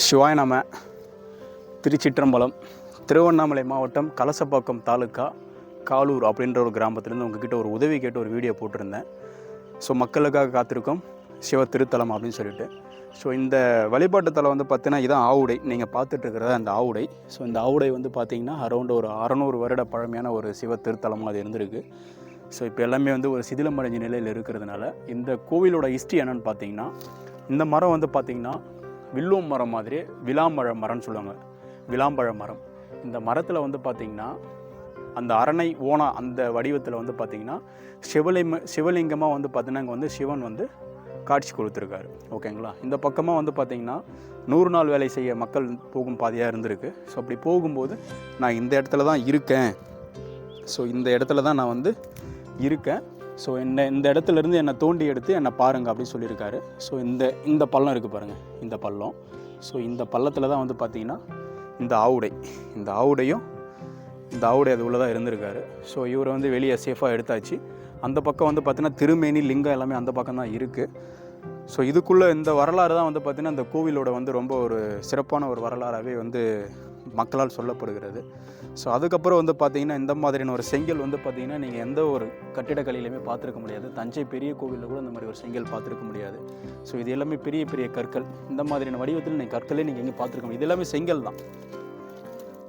சிவாய நம திருச்சிற்றம்பலம் திருவண்ணாமலை மாவட்டம் கலசப்பாக்கம் தாலுக்கா காலூர் அப்படின்ற ஒரு கிராமத்துலேருந்து உங்ககிட்ட ஒரு உதவி கேட்டு ஒரு வீடியோ போட்டிருந்தேன். ஸோ மக்களுக்காக காத்திருக்கும். சிவ திருத்தலம் அப்படின்னு சொல்லிட்டு. ஸோ இந்த வழிபாட்டு தலம் வந்து பார்த்தீங்கன்னா இதான் ஆவுடை. நீங்கள் பார்த்துட்டு அந்த ஆவுடை. ஸோ இந்த ஆவுடை வந்து பார்த்திங்கன்னா அரௌண்ட் ஒரு அறநூறு வருட பழமையான ஒரு சிவ திருத்தலமாக அது இருந்திருக்கு. ஸோ இப்போ எல்லாமே வந்து ஒரு சிதிலமடைஞ்ச நிலையில் இருக்கிறதுனால இந்த கோவிலோட ஹிஸ்ட்ரி என்னென்னு பார்த்தீங்கன்னா இந்த மரம் வந்து பார்த்திங்கன்னா வில்லும் மரம் மாதிரி விளாம்பழ மரம்னு சொல்லுவாங்க. விளாம்பழ மரம். இந்த மரத்தில் வந்து பார்த்திங்கன்னா அந்த அரணை ஓனா அந்த வடிவத்தில் வந்து பார்த்திங்கன்னா சிவலிங்க சிவலிங்கமாக வந்து பார்த்தீங்கன்னா இங்கே வந்து சிவன் வந்து காட்சி கொடுத்துருக்காரு. ஓகேங்களா? இந்த பக்கமாக வந்து பார்த்திங்கன்னா நூறு நாள் வேலை செய்ய மக்கள் போகும் பாதையாக இருந்திருக்கு. ஸோ அப்படி போகும்போது நான் இந்த இடத்துல தான் இருக்கேன். ஸோ இந்த இடத்துல தான் நான் வந்து இருக்கேன். ஸோ என்னை இந்த இடத்துல இருந்து என்னை தோண்டி எடுத்து என்னை பாருங்க அப்படின்னு சொல்லியிருக்காரு. ஸோ இந்த இந்த பள்ளம் இருக்குது பாருங்கள் இந்த பள்ளம். ஸோ இந்த பள்ளத்தில் தான் வந்து பார்த்தீங்கன்னா இந்த ஆவுடை இந்த ஆவுடையும் இந்த ஆவுடை அது உள்ளே தான் இருந்திருக்காரு. ஸோ இவரை வந்து வெளியே சேஃபாக எடுத்தாச்சு. அந்த பக்கம் வந்து பார்த்தீங்கன்னா திருமேனி லிங்கம் எல்லாமே அந்த பக்கம் தான் இருக்குது ஸோ இதுக்குள்ளே இந்த வரலாறு தான் வந்து பார்த்திங்கன்னா இந்த கோவிலோட வந்து ரொம்ப ஒரு சிறப்பான ஒரு வரலாறாகவே வந்து மக்களால் சொல்லப்படுகிறது. ஸோ அதுக்கப்புறம் வந்து பார்த்திங்கன்னா இந்த மாதிரியான ஒரு செங்கல் வந்து பார்த்திங்கன்னா நீங்கள் எந்த ஒரு கட்டிடக்கலையிலையுமே பார்த்துருக்க முடியாது. தஞ்சை பெரிய கோவிலில் கூட இந்த மாதிரி ஒரு செங்கல் பார்த்துருக்க முடியாது. ஸோ இது எல்லாமே பெரிய பெரிய கற்கள். இந்த மாதிரியான வடிவத்தில் நீங்கள் கற்களே நீங்கள் எங்கேயும் பார்த்துருக்க முடியாது. இது எல்லாமே செங்கல் தான்.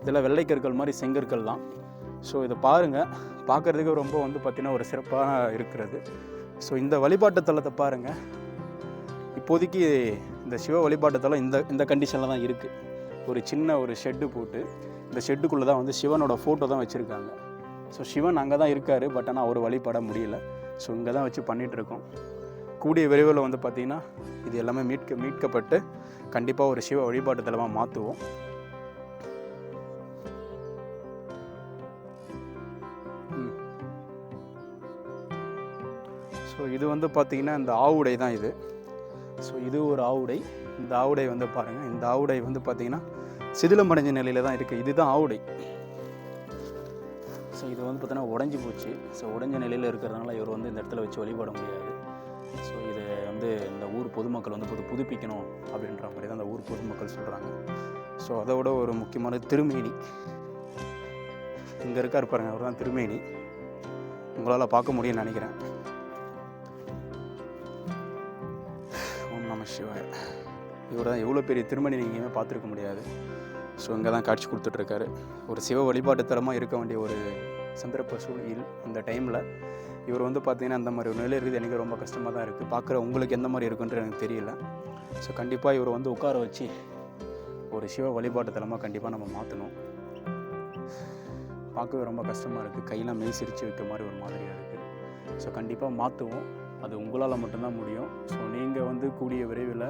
இதெல்லாம் வெள்ளை கற்கள் மாதிரி செங்கற்கள் தான். ஸோ இதை பாருங்கள் பார்க்குறதுக்கு ரொம்ப வந்து பார்த்திங்கன்னா ஒரு சிறப்பாக இருக்கிறது. ஸோ இந்த வழிபாட்டு தலத்தை பாருங்கள் இப்போதைக்கு இந்த சிவ வழிபாட்டு தலம் இந்த இந்த கண்டிஷனில் தான் இருக்குது ஒரு சின்ன ஒரு ஷெட்டு போட்டு இந்த ஷெட்டுக்குள்ளே தான் வந்து சிவனோட ஃபோட்டோ தான் வச்சுருக்காங்க. ஸோ சிவன் அங்கே தான் இருக்கார் பட் ஆனால் அவர் வழிபட முடியல. ஸோ இங்கே தான் வச்சு பண்ணிகிட்ருக்கோம் கூடிய விரைவில் வந்து பார்த்திங்கன்னா இது எல்லாமே மீட்க மீட்கப்பட்டு கண்டிப்பாக ஒரு சிவ வழிபாட்டு தலமாக மாற்றுவோம் ஸோ இது வந்து பார்த்திங்கன்னா இந்த ஆவுடை தான் இது. ஸோ இது ஒரு ஆவுடை. இந்த ஆவுடை வந்து பாருங்கள் இந்த ஆவுடை வந்து பார்த்திங்கன்னா சிதிலமடைஞ்ச நிலையில் தான் இருக்குது இதுதான் ஆவுடை. ஸோ இது வந்து பார்த்தோன்னா உடஞ்சி போச்சு. ஸோ உடஞ்ச நிலையில் இருக்கிறதுனால இவர் வந்து இந்த இடத்துல வச்சு வழிபட முடியாது. ஸோ இதை வந்து இந்த ஊர் பொதுமக்கள் வந்து புது புதுப்பிக்கணும் அப்படின்ற மாதிரி தான் அந்த ஊர் பொதுமக்கள் சொல்கிறாங்க ஸோ அதை விட ஒரு முக்கியமான திருமேனி. இங்கே இருக்கார் பாருங்க அவர் தான் திருமேனி. உங்களால் பார்க்க முடியும்னு நினைக்கிறேன். ஓம் நம சிவாய். இவர் தான் எவ்வளோ பெரிய திருமணி நீங்கள் எங்கேயுமே பார்த்துருக்க முடியாது. ஸோ இங்கே தான் காட்சி கொடுத்துட்ருக்காரு. ஒரு சிவ வழிபாட்டுத்தலமாக இருக்க வேண்டிய ஒரு சந்தர்ப்ப சூழ்நிலையில் அந்த டைமில் இவர் வந்து பார்த்தீங்கன்னா அந்த மாதிரி ஒரு நிலை இருக்குது எனக்கு ரொம்ப கஷ்டமாக தான் இருக்குது பார்க்குற உங்களுக்கு எந்த மாதிரி இருக்குன்றது எனக்கு தெரியல. ஸோ கண்டிப்பாக இவர் வந்து உட்கார வச்சு ஒரு சிவ வழிபாட்டு தலமாக கண்டிப்பாக நம்ம மாற்றணும் பார்க்கவே ரொம்ப கஷ்டமாக இருக்குது கையெல்லாம் மெய் சிரித்து வைக்க மாதிரி ஒரு மாதிரியாக இருக்குது ஸோ கண்டிப்பாக மாற்றுவோம் அது உங்களால் மட்டும்தான் முடியும். ஸோ நீங்கள் வந்து கூடிய விரைவில்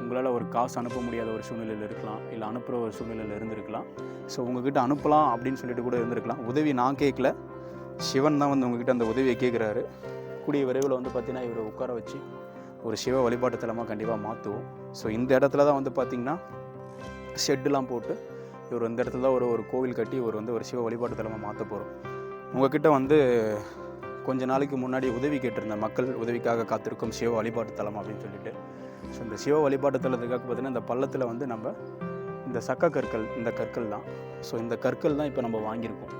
உங்களால் ஒரு காசு அனுப்ப முடியாத ஒரு சூழ்நிலையில் இருக்கலாம். இல்லை அனுப்புகிற ஒரு சூழ்நிலையில் இருந்திருக்கலாம். ஸோ உங்ககிட்ட அனுப்பலாம் அப்படின்னு சொல்லிட்டு கூட இருந்திருக்கலாம். உதவி நான் கேட்கல சிவன் தான் வந்து உங்ககிட்ட அந்த உதவியை கேட்குறாரு கூடிய விரைவில் வந்து பார்த்தீங்கன்னா இவரை உட்கார வச்சு ஒரு சிவ வழிபாட்டு தலமாக கண்டிப்பாக மாற்றுவோம் ஸோ இந்த இடத்துல தான் வந்து பார்த்திங்கன்னா ஷெட்டுலாம் போட்டு இவர் இந்த இடத்துல தான் ஒரு ஒரு கோவில் கட்டி இவர் வந்து ஒரு சிவ வழிபாட்டு தலமாக மாற்ற போகிறோம் உங்ககிட்ட வந்து கொஞ்ச நாளைக்கு முன்னாடி உதவி கேட்டிருந்தேன் மக்கள் உதவிக்காக காத்திருக்கும் சிவ வழிபாட்டு தலம் அப்படின்னு சொல்லிட்டு. ஸோ இந்த சிவ வழிபாட்டு தலத்துக்காக பார்த்தீங்கன்னா இந்த பள்ளத்தில் வந்து நம்ம இந்த சக்க கற்கள் இந்த கற்கள் தான். ஸோ இந்த கற்கள் தான் இப்போ நம்ம வாங்கியிருக்கோம்.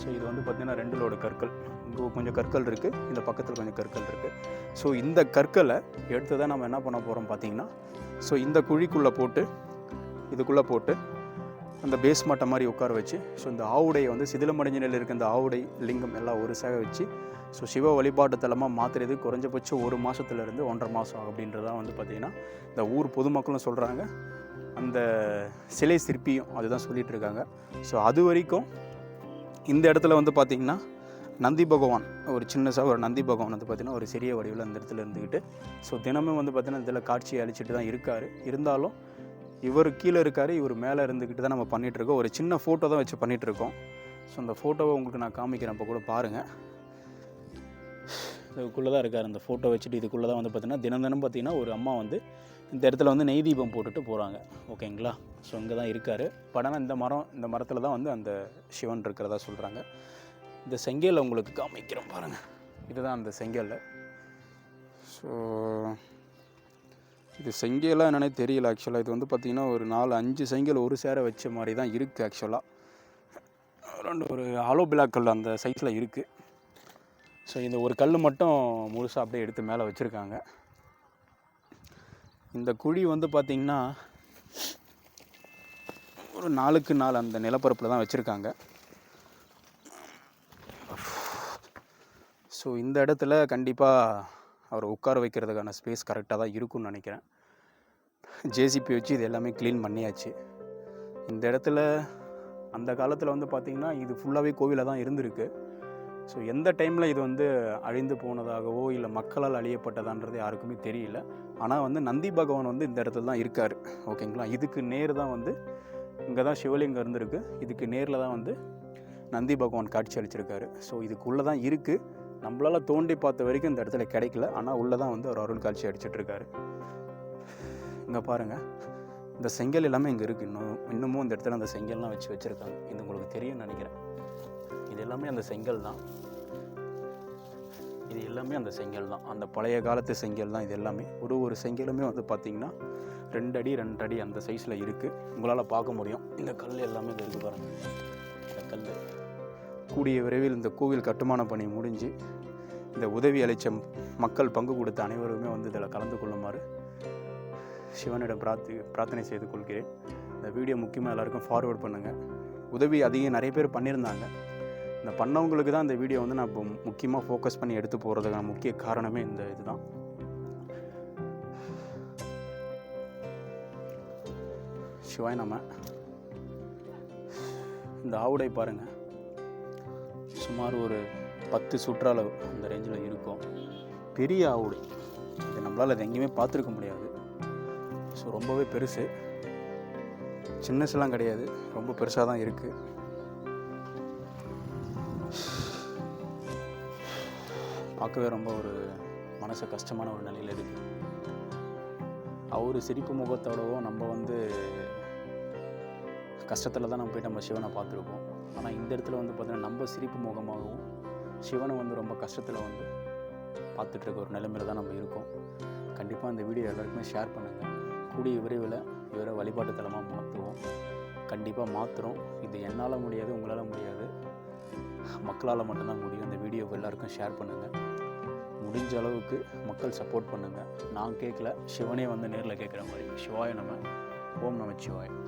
ஸோ இது வந்து பார்த்திங்கன்னா ரெண்டு லோடு கற்கள். இங்கே கொஞ்சம் கற்கள் இருக்குது இந்த பக்கத்தில் கொஞ்சம் கற்கள் இருக்குது ஸோ இந்த கற்களை எடுத்து தான் நம்ம என்ன பண்ண போகிறோம் பார்த்தீங்கன்னா ஸோ இந்த குழிக்குள்ளே போட்டு இதுக்குள்ளே போட்டு அந்த பேஸ் மாட்டை மாதிரி உட்கார வச்சு ஸோ இந்த ஆவுடையை வந்து சிதிலமடைஞ்ச நிலையில் இருக்க இந்த ஆவுடை லிங்கம் எல்லாம் ஒரு சேக வச்சு ஸோ சிவ வழிபாட்டு தலமாக மாற்றுறது குறைஞ்சபட்சம் ஒரு மாதத்துலேருந்து ஒன்றரை மாதம் அப்படின்றதான் வந்து பார்த்திங்கன்னா இந்த ஊர் பொதுமக்களும் சொல்கிறாங்க அந்த சிலை சிற்பியும் அதுதான் சொல்லிகிட்டு இருக்காங்க. ஸோ அது வரைக்கும் இந்த இடத்துல வந்து பார்த்திங்கன்னா நந்தி பகவான் ஒரு சின்னசாக ஒரு நந்தி பகவான் வந்து பார்த்திங்கன்னா ஒரு சிறிய வடிவில் அந்த இடத்துல இருந்துக்கிட்டு ஸோ தினமும் வந்து பார்த்திங்கன்னா இதில் காட்சியை அழிச்சிட்டு தான் இருக்கார். இருந்தாலும் இவர் கீழே இருக்கார் இவர் மேலே இருந்துக்கிட்டு தான் நம்ம பண்ணிகிட்டு இருக்கோம் ஒரு சின்ன ஃபோட்டோ தான் வச்சு பண்ணிகிட்டு இருக்கோம் ஸோ அந்த ஃபோட்டோவை உங்களுக்கு நான் காமிக்கிறேன். அப்போ கூட பாருங்கள் இதுக்குள்ளே தான் இருக்கார். அந்த ஃபோட்டோ வச்சுட்டு இதுக்குள்ளே தான் வந்து பார்த்தீங்கன்னா தினம் தினம் பார்த்திங்கன்னா ஒரு அம்மா வந்து இந்த இடத்துல வந்து நெய் தீபம் போட்டுட்டு போகிறாங்க ஓகேங்களா? ஸோ இங்கே தான் இருக்கார். படம்னா இந்த மரம் இந்த மரத்தில் தான் வந்து அந்த சிவன் இருக்கிறதா சொல்கிறாங்க இந்த செங்கலை உங்களுக்கு காமிக்கிறோம் பாருங்கள் இதுதான் அந்த செங்கல் ஸோ இது செங்கல்லாம் என்னென்னே தெரியல ஆக்சுவலாக இது வந்து பார்த்திங்கன்னா ஒரு நாலு அஞ்சு செங்கல் ஒரு சேர வச்ச மாதிரி தான் இருக்குது ஆக்சுவலாக ரெண்டு ஒரு ஆலோ பிளாக்கல் அந்த சைஸில் இருக்குது ஸோ இந்த ஒரு கல் மட்டும் முழுசாக அப்படியே எடுத்து மேலே வச்சுருக்காங்க. இந்த குழி வந்து பார்த்திங்கன்னா ஒரு நாலுக்கு நாலு அந்த நிலப்பரப்பில் தான் வச்சுருக்காங்க. ஸோ இந்த இடத்துல கண்டிப்பாக அவரை உட்கார வைக்கிறதுக்கான ஸ்பேஸ் கரெக்டாக தான் இருக்கும்னு நினைக்கிறேன். ஜேசிபி வச்சு இது எல்லாமே க்ளீன் பண்ணியாச்சு. இந்த இடத்துல அந்த காலத்தில் வந்து பார்த்திங்கன்னா இது ஃபுல்லாகவே கோவிலாக தான் இருந்திருக்கு. ஸோ எந்த டைமில் இது வந்து அழிந்து போனதாகவோ இல்லை மக்களால் அழியப்பட்டதான்றது யாருக்குமே தெரியல. ஆனால் வந்து நந்தி பகவான் வந்து இந்த இடத்துல தான் இருக்கார். ஓகேங்களா இதுக்கு நேர் தான் வந்து இங்கே தான் சிவலிங்கம் இருந்திருக்கு. இதுக்கு நேரில் தான் வந்து நந்தி பகவான் காட்சி அளிச்சிருக்காரு. ஸோ இதுக்குள்ளே தான் இருக்குது நம்மளால் தோண்டி பார்த்த வரைக்கும் இந்த இடத்துல கிடைக்கல. ஆனால் உள்ளே தான் வந்து அவர் அருள் காட்சி அடிச்சிட்ருக்காரு இங்கே பாருங்கள் இந்த செங்கல் எல்லாமே இங்கே இருக்குது இன்னும் இன்னமும் இந்த இடத்துல அந்த செங்கல்லாம் வச்சு வச்சுருக்காங்க. இது உங்களுக்கு தெரியும்னு நினைக்கிறேன். இது எல்லாமே அந்த செங்கல் தான். இது எல்லாமே அந்த செங்கல் தான். அந்த பழைய காலத்து செங்கல் தான் இது எல்லாமே. ஒரு ஒரு செங்கலுமே வந்து பார்த்திங்கன்னா ரெண்டு அடி ரெண்டு அடி அந்த சைஸில் இருக்குது உங்களால் பார்க்க முடியும். இந்த கல் எல்லாமே இருக்குது பாருங்கள் கூடிய விரைவில் இந்த கோவில் கட்டுமான பணி முடிஞ்சு இந்த உதவி அளித்த மக்கள் பங்கு கொடுத்த அனைவருமே வந்து இதில் கலந்து கொள்ளுமாறு சிவனிடம் பிரார்த்தி பிரார்த்தனை செய்து கொள்கிறேன். இந்த வீடியோ முக்கியமாக எல்லாருக்கும் ஃபார்வேர்ட் பண்ணுங்கள் உதவி அதிகம் நிறைய பேர் பண்ணியிருந்தாங்க. இந்த பண்ணவங்களுக்கு தான் இந்த வீடியோ வந்து நான் இப்போ முக்கியமாக ஃபோக்கஸ் பண்ணி எடுத்து போகிறதுக்கான முக்கிய காரணமே இந்த இதுதான். சிவாய் நம்ம இந்த ஆவுடை பாருங்கள் சுமார் ஒரு பத்து சுற்றளவு அந்த ரேஞ்சில் இருக்கும். பெரிய ஆவுடை. இது நம்மளால் அதை எங்கேயுமே பார்த்துருக்க முடியாது. ஸோ ரொம்பவே பெருசு. சின்னசுலாம் கிடையாது. ரொம்ப பெருசாக தான் இருக்குது பார்க்கவே ரொம்ப ஒரு மனசு கஷ்டமான ஒரு நிலையில் இருக்குது அவர் சிரிப்பு முகத்தோடவும் நம்ம வந்து கஷ்டத்தில் தான் நம்ம போய் நம்ம சிவனை பார்த்துருப்போம். ஆனால் இந்த இடத்துல வந்து பார்த்திங்கன்னா நம்ம சிரிப்பு முகமாகவும் சிவனை வந்து ரொம்ப கஷ்டத்தில் வந்து பார்த்துட்ருக்க ஒரு நிலைமையில தான் நம்ம இருக்கோம். கண்டிப்பாக இந்த வீடியோ எல்லாருக்குமே ஷேர் பண்ணுங்கள் கூடிய விரைவில் இவரை வழிபாட்டு தலமாக மாற்றுவோம் கண்டிப்பாக மாற்றுறோம் இது என்னால் முடியாது உங்களால் முடியாது. மக்களால் மட்டும்தான் முடியும். இந்த வீடியோவை எல்லாருக்கும் ஷேர் பண்ணுங்கள் முடிஞ்ச அளவுக்கு மக்கள் சப்போர்ட் பண்ணுங்கள் நான் கேட்கல சிவனே வந்து நேரில் கேட்குற மாதிரி. சிவாய நம்ம ஓம் நம சிவாயன்